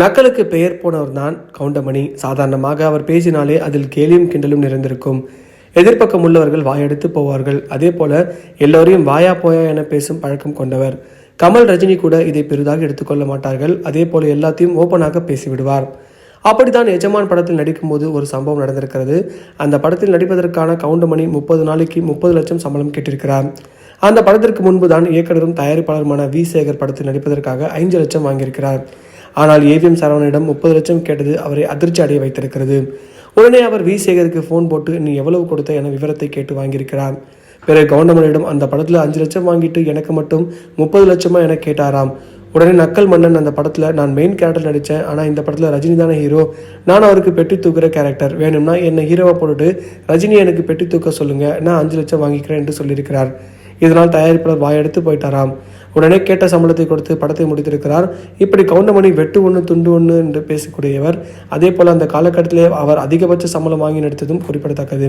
நக்கலுக்கு பெயர் போனவர் தான் கவுண்டமணி. சாதாரணமாக அவர் பேசினாலே அதில் கேலியும் கிண்டலும் நிறைந்திருக்கும். எதிர்ப்பக்கம் உள்ளவர்கள் வாயெடுத்து போவார்கள். அதே போல எல்லோரையும் வாயா போயா என பேசும் பழக்கம் கொண்டவர். கமல் ரஜினி கூட இதை பெரிதாக எடுத்துக்கொள்ள மாட்டார்கள். அதே போல எல்லாத்தையும் ஓப்பனாக பேசிவிடுவார். அப்படித்தான் எஜமான் படத்தில் நடிக்கும்போது ஒரு சம்பவம் நடந்திருக்கிறது. அந்த படத்தில் நடிப்பதற்கான கவுண்டமணி முப்பது நாளைக்கு முப்பது லட்சம் சம்பளம் கேட்டிருக்கிறார். அந்த படத்திற்கு முன்பு தான் இயக்குனரும் தயாரிப்பாளருமான வி சேகர் படத்தில் நடிப்பதற்காக ஐந்து லட்சம் வாங்கியிருக்கிறார். ஆனால் ஏவிஎம் சரவணனிடம் முப்பது லட்சம் கேட்டது அவரை அதிர்ச்சி அடைய வைத்திருக்கிறது. உடனே அவர் வி. சேகருக்கு ஃபோன் போட்டு நீ எவ்வளவு கொடுத்த? என விவரத்தை கேட்டு வாங்கியிருக்கிறார். பிறகு கவுண்டமணியிடம் அந்த படத்தில் அஞ்சு லட்சம் வாங்கிட்டு எனக்கு மட்டும் முப்பது லட்சமா? என கேட்டாராம். உடனே நக்கல் மன்னன் அந்த படத்தில் நான் மெயின் கேரக்டர் நடித்தேன் ஆனால் இந்த படத்தில் ரஜினி தானே ஹீரோ நான் அவருக்கு பெட்டி தூக்குற கேரக்டர் வேணும்னா என்னை ஹீரோவை போட்டுட்டு ரஜினி எனக்கு பெட்டி தூக்க சொல்லுங்க. நான் அஞ்சு லட்சம் வாங்கிக்கிறேன் என்று சொல்லியிருக்கிறார். இதனால் தயாரிப்பாளர் வாயெடுத்து போயிட்டாராம். உடனே கேட்ட சம்பளத்தை கொடுத்து படத்தை முடித்திருக்கிறார். இப்படி கவுண்டமணி வெட்டு ஒன்று துண்டு ஒன்று என்று பேசக்கூடியவர். அதே போல் அந்த காலகட்டத்திலே அவர் அதிகபட்ச சம்பளம் வாங்கி நடித்ததும் குறிப்பிடத்தக்கது.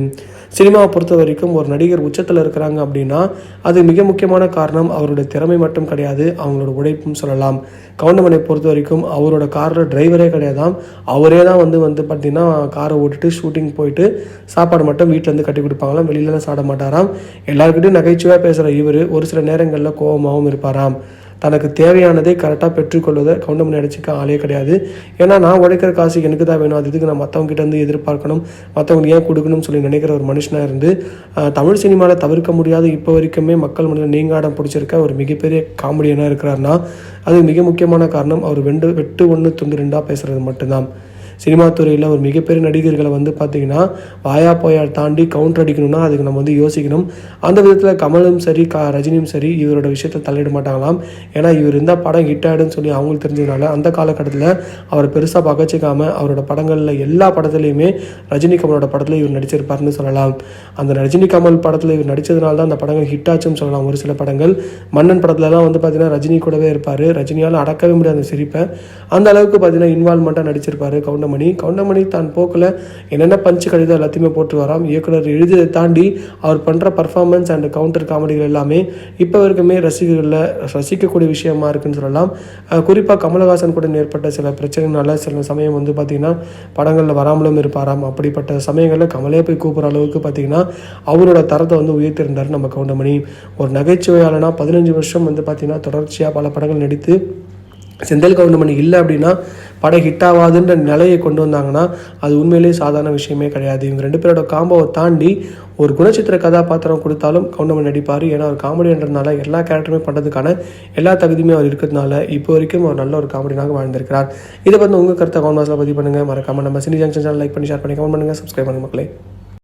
சினிமாவை பொறுத்த வரைக்கும் ஒரு நடிகர் உச்சத்தில் இருக்கிறாங்க அப்படின்னா அது மிக முக்கியமான காரணம் அவருடைய திறமை மட்டும் கிடையாது அவங்களோட உழைப்பும் சொல்லலாம். கவுண்டமனை பொறுத்த வரைக்கும் அவரோட காரில் டிரைவரே கிடையாதாம். அவரே தான் வந்து வந்து பார்த்தீங்கன்னா காரை ஓட்டிட்டு ஷூட்டிங் போயிட்டு சாப்பாடு மட்டும் வீட்டிலேருந்து கட்டி கொடுப்பாங்களாம். வெளியிலலாம் சாப்பிட மாட்டாராம். எல்லாருக்கிட்டையும் நகைச்சுவையாக பேசுகிற இவர் ஒரு சில நேரங்களில் கோபமாகவும் இருப்பாராம் தனக்கு தேவையானதை கரெக்டாக பெற்றுக்கொள்வதை கவுண்டமணி அடிச்சுக்க ஆளே கிடையாது. ஏன்னா நான் உழைக்கிற காசு எனக்கு தான் வேணும். அது இதுக்கு நான் மற்றவங்ககிட்ட இருந்து எதிர்பார்க்கணும்? மற்றவங்களுக்கு ஏன் கொடுக்கணும்னு சொல்லி நினைக்கிற ஒரு மனுஷனாக இருந்து தமிழ் சினிமாவில் தவிர்க்க முடியாத இப்போ வரைக்குமே மக்கள் மனதில் நீங்காடம் பிடிச்சிருக்க ஒரு மிகப்பெரிய காமெடியனாக இருக்கிறாருன்னா அது மிக முக்கியமான காரணம் அவர் வெண்டு வெட்டு ஒன்று துண்டு ரெண்டாக பேசுகிறது மட்டும்தான். சினிமா துறையில் ஒரு மிகப்பெரிய நடிகர்களை வந்து பார்த்தீங்கன்னா வாயா போயா தாண்டி கவுண்டர் அடிக்கணும்னா அதுக்கு நம்ம வந்து யோசிக்கணும். அந்த விதத்தில் கமலும் சரி க ரஜினியும் சரி இவரோட விஷயத்தை தள்ளிட மாட்டாங்களாம். ஏன்னா இவர் இருந்தால் படம் ஹிட் ஆகிடுன்னு சொல்லி அவங்களுக்கு தெரிஞ்சதுனால அந்த காலகட்டத்தில் அவரை பெருசாக பகச்சிக்காமல் அவரோட படங்களில் எல்லா படத்துலையுமே ரஜினி கமலோட படத்தில் இவர் நடிச்சிருப்பார்னு சொல்லலாம். அந்த ரஜினி கமல் படத்தில் இவர் நடித்ததுனால தான் அந்த படங்கள் ஹிட் ஆச்சுன்னு சொல்லலாம். ஒரு சில படங்கள் மன்னன் படத்துலலாம் வந்து பார்த்தீங்கன்னா ரஜினி கூடவே இருப்பார். ரஜினியால் அடக்கவே முடியாத அந்த சிரிப்பை. அந்த அளவுக்கு பார்த்தீங்கன்னா இன்வால்மெண்ட்டாக கவுண்டர் கவுண்டமணி. கவுண்டமணி தான் போக்கில் என்னென்ன பஞ்சு கடிதம் எல்லாத்தையுமே போட்டு வராம் இயக்குனர் எழுதியதை தாண்டி அவர் பண்ணுற பர்ஃபார்மன்ஸ் அண்ட் கவுண்டர் காமெடிகள் எல்லாமே இப்போ வரைக்குமே ரசிகர்களில் ரசிக்கக்கூடிய விஷயமா இருக்குன்னு சொல்லலாம். குறிப்பாக கமலஹாசன் கூட ஏற்பட்ட சில பிரச்சனைனால சில சமயம் வந்து பார்த்திங்கன்னா படங்களில் வராமலும் இருப்பாராம். அப்படிப்பட்ட சமயங்களில் கமலே போய் கூப்பிட்ற அளவுக்கு பார்த்திங்கன்னா அவரோட தரத்தை வந்து உயர்த்திருந்தார் நம்ம கவுண்டமணி. ஒரு நகைச்சுவையாளனா பதினஞ்சு வருஷம் வந்து பார்த்திங்கன்னா தொடர்ச்சியாக பல படங்கள் நடித்து செந்தில் கவுண்டமணி இல்லை அப்படின்னா படம் ஹிட் ஆகாதுன்ற நிலையை கொண்டு வந்தாங்கன்னா அது உண்மையிலேயே சாதாரண விஷயமே கிடையாது. இவங்க ரெண்டு பேரோட காம்போவை தாண்டி ஒரு குணச்சித்திர கதாபாத்திரம் கொடுத்தாலும் கவுண்டமன் நடிப்பார். ஏன்னா ஒரு காமெடின்றதுனால எல்லா கேரக்டருமே பண்ணுறதுக்கான எல்லா தகுதியுமே அவர் இருக்கிறதுனால இப்போ வரைக்கும் அவர் நல்ல ஒரு காமெடியாக வாழ்ந்திருக்கிறார். இதை பற்றி உங்கள் கருத்தை கவுண்ட் பாக்ஸில் பதிவு பண்ணுங்கள் மறக்காமல் நம்ம சினி ஜங்ஷன் சேனல் லைக் பண்ணி ஷேர் பண்ணி கமெண்ட் பண்ணுங்கள் சப்ஸ்கிரைப் பண்ணுங்கள் மக்களே.